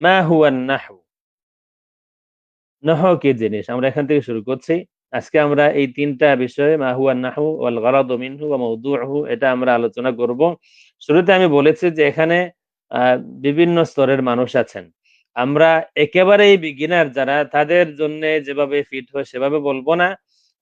মা হুয়ান নাহু নহ কি জিনিস? আমরা এখান থেকে শুরু করছি। আজকে আমরা এই তিনটা বিষয়ে মা হুয়ান নাহু ওয়াল গরাদ মিনহু ওয়া এটা আমরা আলোচনা করব। শুরুতে আমি বলেছি যে এখানে বিভিন্ন স্তরের মানুষ আছেন। আমরা একেবারেই বিগিনার যারা, তাদের জন্য যেভাবে ফিট হয় সেভাবে বলব না।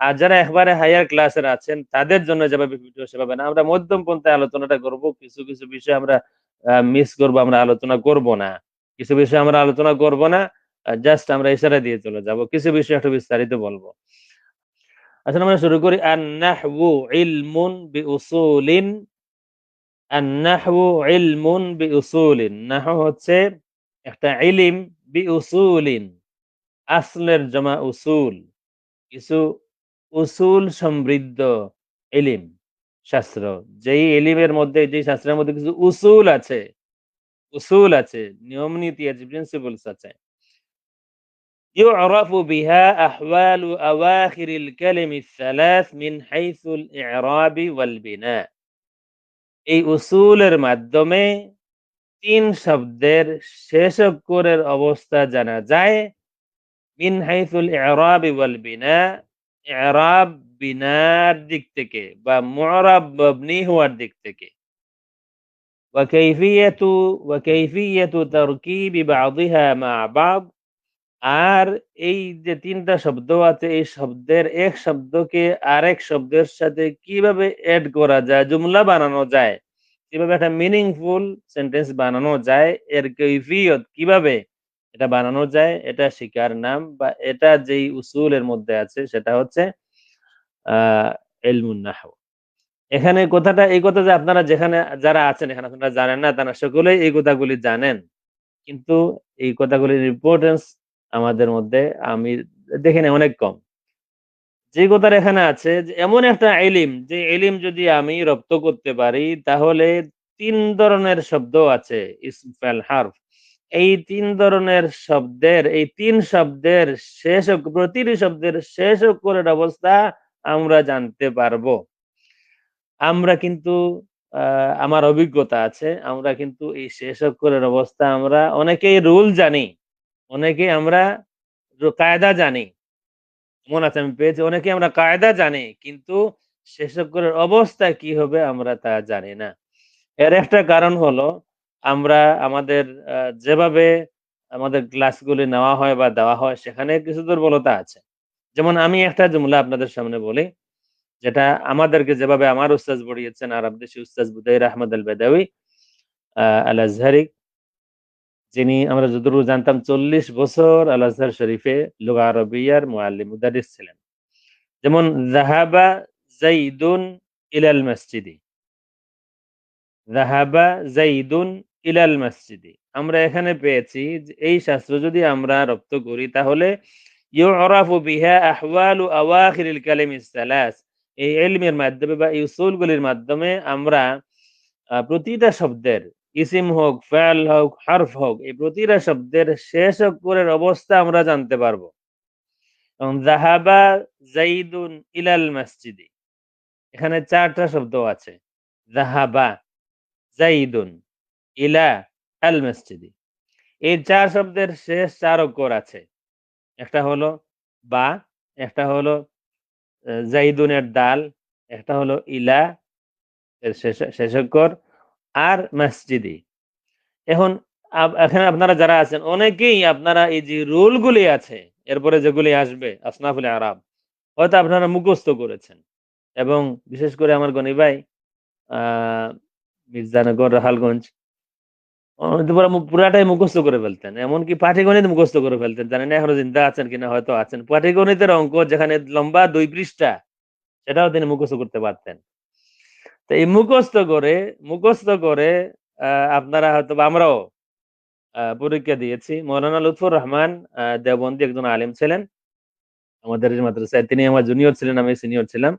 আর যারা একবারে হায়ার ক্লাসের আছেন, তাদের জন্য যেভাবে ফিট হয় সেভাবে না। আমরা মধ্যম পন্থায় আলোচনাটা করব, কিছু কিছু বিষয় আমরা মিস করব, আমরা আলোচনা করব না। কিছু বিষয় আমরা আলোচনা করব না জাস্ট আমরা ইশারা দিয়ে চলে যাব। কিছু বিষয় একটু বিস্তারিত বলব। আচ্ছা আমরা শুরু করি আন-নাহবু ইলমুন বিউসুলিন। আন-নাহবু ইলমুন বিউসুলিন। নাহু হচ্ছে একটা ইলিম বি উসুলিন আসলের জমা উসুল, কিছু উসুল সমৃদ্ধ ইলিম, শাস্ত্র। যেই এলিমের মধ্যে যে শাস্ত্রের মধ্যে কিছু উসুল আছে উসুল আছে নিয়ম নীতি আছে প্রিন্সিপলস আছে يعرف بها أحوال أواخر الكلم الثلاث من حيث الإعراب والبناء এই উসুলের মাধ্যমে তিন শব্দের শেষ অক্ষরের অবস্থা জানা যায় মিন হাইসুল ইরাব ওয়াল বিনা ইরাব বিনার দিক থেকে বা মুরাব মবনি হওয়ার দিক থেকে ওয়াকাইফিয়াত ওয়াকাইফিয়াত তারকিব বাদিহা মা বাদ আর এই যে তিনটা শব্দ আছে, এই শব্দের এক শব্দকে আরেক শব্দের সাথে কীভাবে এড করা যায়? জুমলা বানানো যায়। কীভাবে একটা মিনিংফুল সেন্টেন্স বানানো যায়? এর কৈফিয়ত কীভাবে এটা বানানো যায়? এটা শিকার নাম বা এটা যেই উসুলের মধ্যে আছে, সেটা হচ্ছে, আহ এলমুন্নাহ এখানে কথাটা এই কথা যে আপনারা যেখানে যারা আছেন এখানে আপনারা জানেন না, তারা সকলেই এই কথাগুলি জানেন। কিন্তু এই কথাগুলির ইম্পর্টেন্স আমাদের মধ্যে আমি দেখি অনেক কম। যে কথার এখানে আছে যে এমন একটা এলিম, যে এলিম যদি আমি রপ্ত করতে পারি, তাহলে তিন ধরনের শব্দ আছে ইসফেল হার্ফ। এই তিন ধরনের শব্দের, এই তিন শব্দের শেষ প্রতিটি শব্দের শেষ অক্ষরের অবস্থা আমরা জানতে পারব। আমরা কিন্তু আমার অভিজ্ঞতা আছে। আমরা কিন্তু এই শেষ অক্ষরের অবস্থা আমরা অনেকেই রুল জানি অনেকে আমরা কায়দা জানি। মনে আছে আমি পেয়েছি অনেকে আমরা কায়দা জানি, কিন্তু শেষজ্ঞের অবস্থা কি হবে আমরা তা জানি না। এর একটা কারণ হলো, আমরা আমাদের যেভাবে আমাদের ক্লাসগুলি নেওয়া হয় বা দেওয়া হয়, সেখানে কিছু দুর্বলতা আছে। যেমন আমি একটা জুমলা আপনাদের সামনে বলি যেটা আমাদেরকে যেভাবে আমার উস্তাজ পড়িয়েছেন আরব দেশি উস্তাজ বুদাইর আহমদ আল বেদাউই আল আজহারি যিনি আমরা যতটুকু জানতাম চল্লিশ বছর আল আজহার শরীফে লুগা আরবিয়ার মুআল্লিম মুদারিস ছিলেন। যেমন জাহাবা জাইদুন ইলাল মসজিদি। জাহাবা জাইদুন ইলাল মসজিদি। আমরা এখানে পেয়েছি এই শাস্ত্র যদি আমরা রপ্ত করি তাহলে ইউরাফু বিহা আহওয়ালু আওয়াখিরিল কালিমিস সালাস। এই এলমের মাধ্যমে বা এই উসুলগুলির মাধ্যমে আমরা প্রতিটা শব্দের, ইসিম হোক, ফেল হোক, হার্ফ হোক, এই প্রতিটা শব্দের শেষ অক্ষরের অবস্থা আমরা জানতে পারব। এবং জাহাবা জাইদুন ইলাল মসজিদি, এখানে চারটা শব্দ আছে। জাহাবা জাইদুন ইলা আল মসজিদি, এই চার শব্দের শেষ চার অক্ষর আছে। একটা হলো বা, একটা হলো জাইদুনের ডাল, একটা হলো ইলা, এর শেষ অক্ষর আর মসজিদি। এখন এখানে আপনারা যারা আছেন, অনেকেই আপনারা এই যে রুলগুলি আছে, এরপরে যেগুলি আসবে, আসনাফুল আরব হয়তো আপনারা মুখস্থ করেছেন। এবং বিশেষ করে আমার গনি ভাই, আহ, মির্জানগর, রাহালগঞ্জ পুরাটাই মুখস্থ করে ফেলতেন। এমনকি পাটিগণিত মুখস্থ করে ফেলতেন জানেন এখনও চিন্তা আছেন কিনা, হয়তো আছেন। পাটিগণিতের অঙ্ক যেখানে লম্বা দুই পৃষ্ঠা, সেটাও তিনি মুখস্থ করতে পারতেন। তো এই মুখস্থ করে মুখস্থ করে আপনারা হয়তো আমরাও পরীক্ষা দিয়েছি। মৌলানা লুৎফুর রহমান দেওবন্দি একজন আলিম ছিলেন। আমাদের মাদ্রাসায় তিনি আমার জুনিয়র ছিলেন, আমি সিনিয়র ছিলাম।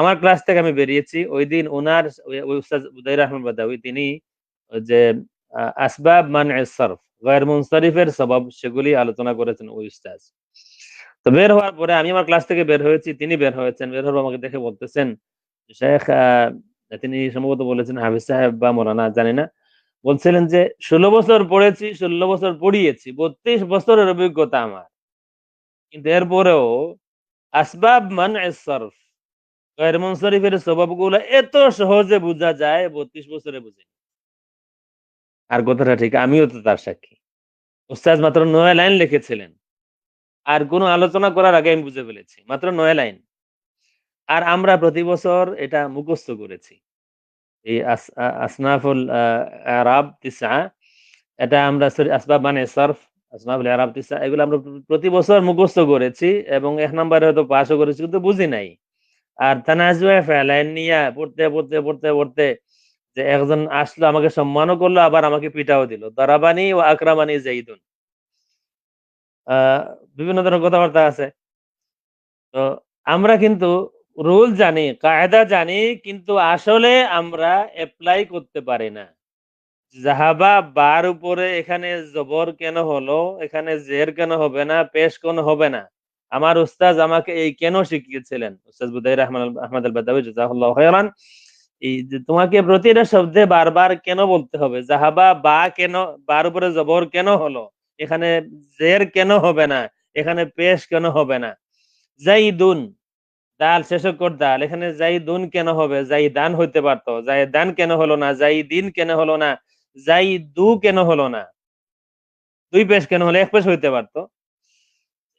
আমার ক্লাস থেকে আমি বেরিয়েছি। ওই দিন ওনার উদয় রহমান বাদাউই তিনি যে আসবাব মান সরফ, গয়ের মুনসরিফের সবাব, সেগুলি আলোচনা করেছেন ওই উস্তাজ। তো বের হওয়ার পরে আমি আমার ক্লাস থেকে বের হয়েছি, তিনি বের হয়েছেন। বের হওয়ার আমাকে দেখে বলতেছেন, শেখ তিনি সম্ভবত বলেছেন হাফিজ সাহেব বা মোরানা জানি না। বলছিলেন যে, ষোলো বছর পড়েছি, ষোলো বছর পড়িয়েছি, বত্রিশ বছরের অভিজ্ঞতা আমার। কিন্তু এরপরেও আসবাব মান সরফ, গয়ের মুনসরিফের স্বভাবগুলো এত সহজে বোঝা যায়, বত্রিশ বছরে বুঝে আর কথাটা ঠিক, আমিও তো তার সাক্ষী। উস্তাজ মাত্র নয় লাইন লিখেছিলেন। আর কোনো আলোচনা করার আগে আমি বুঝে ফেলেছি, মাত্র নয় লাইন। আর আমরা প্রতি বছর এটা মুখস্থ করেছি। এই আসনাফুল আরাব তিসা, এটা আমরা আসবাব মানে সরফ, আসনাফুল, আরাব তিসা, এগুলো আমরা প্রতি বছর মুখস্থ করেছি এবং এক নম্বরে হয়তো পাশও করেছি, কিন্তু বুঝি নাই। আর তানাজুয়া ফেলাইন নিয়ে পড়তে পড়তে পড়তে পড়তে যে একজন আসলো, আমাকে সম্মানও করল, আবার আমাকে পিটাও দিল। দারাবানি ও আকরামানি জাইদুন বিভিন্ন ধরনের কথাবার্তা আছে। তো আমরা কিন্তু রুল জানি, কায়দা জানি, কিন্তু আসলে আমরা অ্যাপ্লাই করতে পারি না। জাহাবা বার উপরে এখানে জবর কেন হলো, এখানে জের কেন হবে না, পেশ কেন হবে না? আমার উস্তাজ আমাকে এই কেন শিখিয়েছিলেন? উস্তাজ বুদাই রহমান আহমদ আল বাদাবি জাজাহুল্লাহ খয়রান। এই যে তোমাকে প্রতিটা শব্দে বারবার কেন বলতে হবে? জাহাবা বা কেন, বার উপরে জবর কেন হলো? এখানে জের কেন হবে না? এখানে পেশ কেন হবে না? জাইদুন, দাল শেষকর দাল। এখানে জাইদুন কেন হবে? দান হইতে পারতো। দান কেন হলো না? দিন কেন হলো না? দু কেন হলো না? দুই পেশ কেন হলো? এক পেশ হইতে পারতো।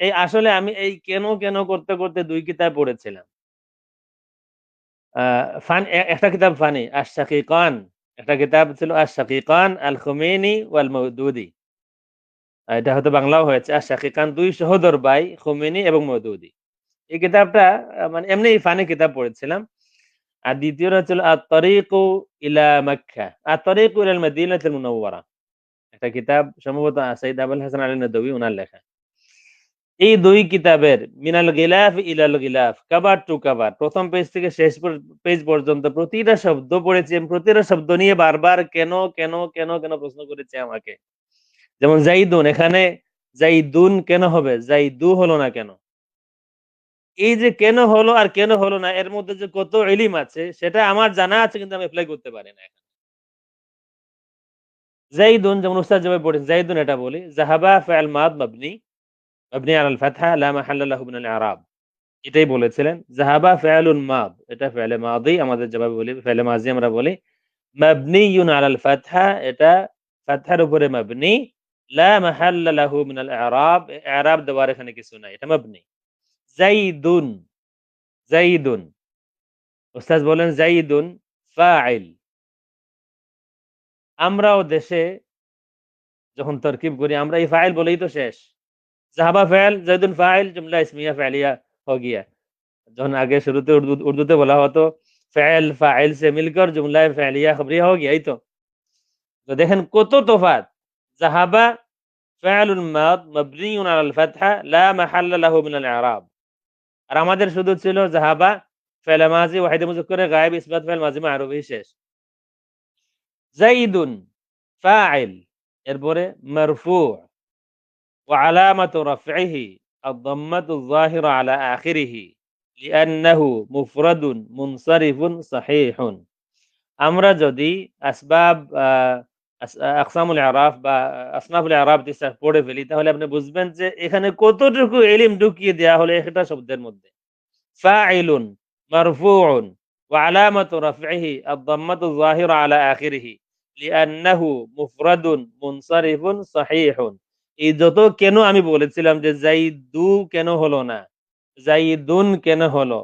এই আসলে আমি এই কেন কেন করতে করতে দুই কিতাব পড়েছিলাম। ফান একটা কিতাব ফানি কান একটা কিতাব ছিল কান আল খুমেনি ওয়াল মৌদুদি এটা হয়তো বাংলাও হয়েছে কান দুই সহোদর ভাই খুমেনি এবং মৌদুদি এই কিতাবটা মানে এমনি ফানি কিতাব পড়েছিলাম। আর দ্বিতীয়টা হচ্ছিল তরিকু ইলা আর তরিকু ইলাল মাদিনাতুল মুনাওয়ারা। একটা কিতাব সম্ভবত সাইদ আবুল হাসান আলী নদী উনার লেখা। এই দুই কিতাবের, মিনাল গিলাফ, ইলাল গিলাফ, কাবার টু কাবার, প্রথম পেজ থেকে শেষ পেজ পর্যন্ত প্রতিটা শব্দ পড়েছি আমি প্রতিটা শব্দ নিয়ে বারবার কেন কেন কেন কেন প্রশ্ন করেছে আমাকে। যেমন জাইদুন, এখানে জাইদুন কেন হবে? জাইদু হলো না কেন? এই যে কেন হলো আর কেন হলো না, এর মধ্যে যে কত এলিম আছে, সেটা আমার জানা আছে কিন্তু আমি অ্যাপ্লাই করতে পারি না জাইদুন, যেমন উস্তাদ যেভাবে পড়েছে জাইদুন এটা বলি, জাহাবা ফাল মাদ মাবনি মাবনি আলাল ফাতহা লা মাহাল্লা লাহু মিনাল ইরাব এটাই বলেছিলেন জাহাবা ফালুন মাদ। এটা ফালে মাদি আমাদের যেভাবে বলি ফালে মাজি আমরা বলি। মাবনিয়ুন আলাল ফাতহা এটা ফাতহার উপরে মাবনি। লা মাহাল্লা লাহু মিনাল ইরাব ইরাব দেওয়ার এখানে কিছু নাই, এটা মাবনি। জাইদুন জাইদুন ওস্তাজ বলেন জাইদুন ফাইল। আমরাও দেশে যখন তরকিব করি, আমরা এই ফাইল বলেই তো শেষ। জাহাবা ফাইল জৈদুল ফাইল জুমলা ইসমিয়া ফেলিয়া হো যখন আগে শুরুতে উর্দু উর্দুতে বলা হতো ফাইল ফাইল সে মিলকর জুমলা ফেলিয়া খবরিয়া হো তো তো দেখেন কত তোফাত জাহাবা فعل ماض مبني على الفتحة لا محل له من الإعراب আর আমাদের শুধু ছিল জাহাবা ফেল মাজি ওয়াহিদ মুজুক্করে গায়েব ইসবাত ফেল মাজি মারুবি শেষ জাইদুন ফাইল এরপরে মারফু وعلامة رفعه الضمة الظاهرة على آخره لأنه مفرد منصرف صحيح আমরা যদি আসবাব আকসামুল আরাফ বা আসনাফুল আরাফ দিশা পড়ে ফেলি তাহলে আপনি বুঝবেন যে এখানে কতটুকু এলিম ঢুকিয়ে দেওয়া হলো একটা শব্দের মধ্যে ফাইলুন মারফুউন وعلامة رفعه الضمة الظاهرة على آخره لأنه مفرد منصرف صحيح এই যত কেন আমি বলেছিলাম যে জাইদু কেন হলো না? জাইদুন কেন হলো?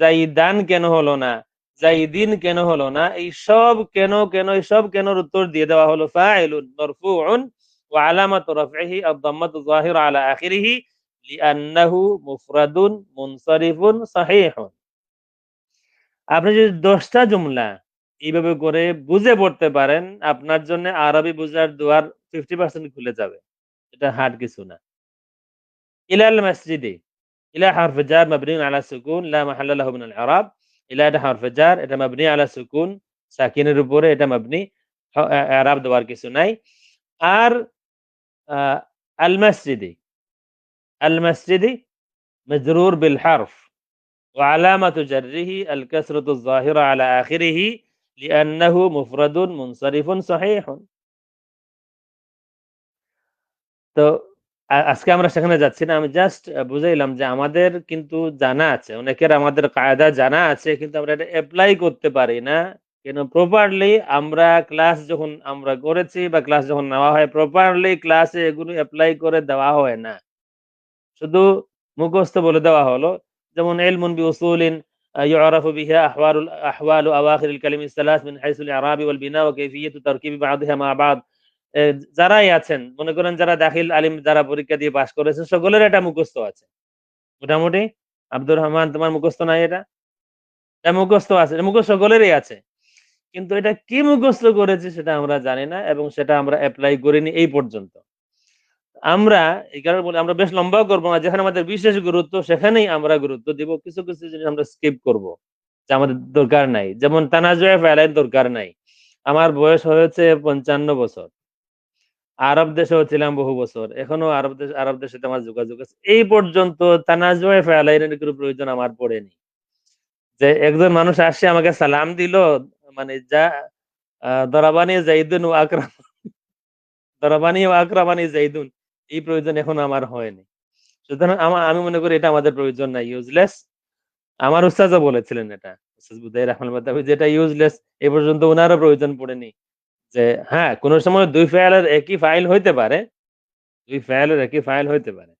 জাইদান কেন হলো না? জাইদিন কেন হলো না? এই সব কেন কেন, এই সব কেনর উত্তর দিয়ে দেওয়া হলো ফাইলুন মারফুউন ওয়া আলামাতু রাফইহি আদ-দাম্মাতু যাহিরা আলা আখিরিহি লিআন্নাহু মুফরাদুন মুনসারিফুন সাহিহুন। আপনি যদি দশটা জুমলা এইভাবে করে বুঝে পড়তে পারেন, আপনার জন্য আরবি বুঝার দুয়ার ফিফটি পার্সেন্ট খুলে যাবে। এটা হার্ড কিছু না ইলাল মসজিদে ইলা হারফ জার মাবনিউন আলা সুকুন লা মাহাল্লা লাহু মিনাল ইরাব ইলা এটা হারফ জার এটা মাবনি আলা সুকুন সাকিনের উপরে এটা মাবনি ইরাব দেওয়ার কিছু নাই আর আল মসজিদে আল মসজিদে مجرور بالحرف وعلامة جره الكسرة الظاهرة على آخره লিআন্নাহু মুফরাদুন মুনসারিফুন সহিহুন তো আজকে আমরা সেখানে যাচ্ছি না আমি জাস্ট বুঝাইলাম যে আমাদের কিন্তু জানা আছে অনেকের আমাদের কায়দা জানা আছে কিন্তু আমরা এটা অ্যাপ্লাই করতে পারি না কেন প্রপারলি আমরা ক্লাস যখন আমরা করেছি বা ক্লাস যখন নেওয়া হয় প্রপারলি ক্লাসে এগুলো অ্যাপ্লাই করে দেওয়া হয় না শুধু মুখস্থ বলে দেওয়া হলো যেমন এলমুন বি উসুলিন يعرف بها أحوال أحوال أواخر الكلم الثلاث من حيث الإعراب والبناء وكيفية تركيب بعضها مع بعض যারাই আছেন, মনে করেন যারা দাখিল আলিম যারা পরীক্ষা দিয়ে পাশ করেছে, সকলের এটা মুখস্থ আছে। মোটামুটি আব্দুর রহমান তোমার মুখস্থ নাই এটা? মুখস্থ আছে মুখস্থ সকলেরই আছে। কিন্তু এটা কি মুখস্থ করেছে সেটা আমরা জানি না এবং সেটা আমরা অ্যাপ্লাই করিনি এই পর্যন্ত। আমরা এই কারণে বলে, আমরা বেশ লম্বাও করব না, যেখানে আমাদের বিশেষ গুরুত্ব সেখানেই আমরা গুরুত্ব দিব। কিছু কিছু জিনিস আমরা স্কিপ করব, যে আমাদের দরকার নাই। যেমন তানাজুয়া ফেলাইন দরকার নাই। আমার বয়স হয়েছে পঞ্চান্ন বছর। আরব দেশেও ছিলাম বহু বছর। এখনও আরব দেশ, আরব সাথে আমার যোগাযোগ আছে। এই পর্যন্ত তানাজুয়া ফেলাইনের কোনো প্রয়োজন আমার পড়েনি। যে একজন মানুষ আসে, আমাকে সালাম দিল মানে যা দরাবানি জাইদুন ও আকরাম, দরাবানি ও আকরামানি জাইদুন এই প্রয়োজন এখন আমার হয়নি। সুতরাং আমার আমি মনে করি এটা আমাদের প্রয়োজন নাই ইউজলেস আমার উস্তাদও বলেছিলেন এটা যেটা ইউজলেস এ পর্যন্ত ওনারও প্রয়োজন পড়েনি। যে হ্যাঁ কোন সময় দুই ফাইলের একই ফাইল হইতে পারে, দুই ফাইলের একই ফাইল হইতে পারে।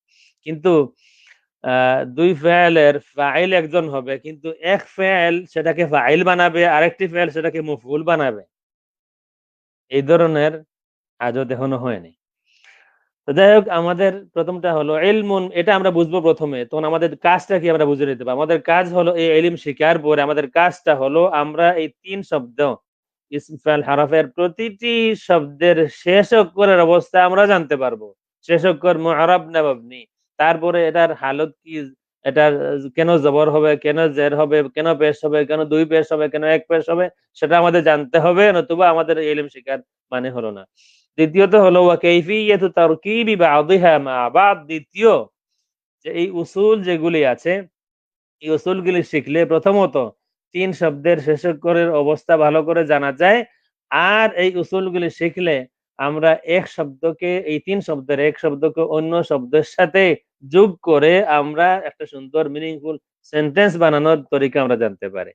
কিন্তু দুই ফাইলের ফাইল একজন হবে, কিন্তু এক ফাইল সেটাকে ফাইল বানাবে, আরেকটি ফাইল সেটাকে মুফুল বানাবে। এই ধরনের আজও এখনও হয়নি। তো যাই হোক, আমাদের প্রথমটা হলো এলমুন এটা আমরা বুঝব প্রথমে। তখন আমাদের কাজটা কি আমরা বুঝে নিতে পারব? আমাদের কাজ হলো এই এলিম শিকার পরে আমাদের কাজটা হলো আমরা এই তিন শব্দ ইসফাল হারফের প্রতিটি শব্দের শেষ অক্ষরের অবস্থা আমরা জানতে পারব। শেষ অক্ষর মহারাব নাবাবনি তারপরে এটার হালত কি? এটা কেন জবর হবে? কেন জের হবে? কেন পেশ হবে? কেন দুই পেশ হবে? কেন এক পেশ হবে? সেটা আমাদের জানতে হবে, নতুবা আমাদের এলিম শিকার মানে হলো না। দ্বিতীয়ত হলো ওয়াকাইফিয়াতু তারকিবি বাদিহা দ্বিতীয়, যে এই উসুল যেগুলি আছে, এই উসুলগুলি শিখলে প্রথমত তিন শব্দের শেষকরের অবস্থা ভালো করে জানা যায়। আর এই উসুলগুলি শিখলে আমরা এক শব্দকে, এই তিন শব্দের এক শব্দকে অন্য শব্দের সাথে যোগ করে আমরা একটা সুন্দর মিনিংফুল সেন্টেন্স বানানোর তরিকা আমরা জানতে পারি।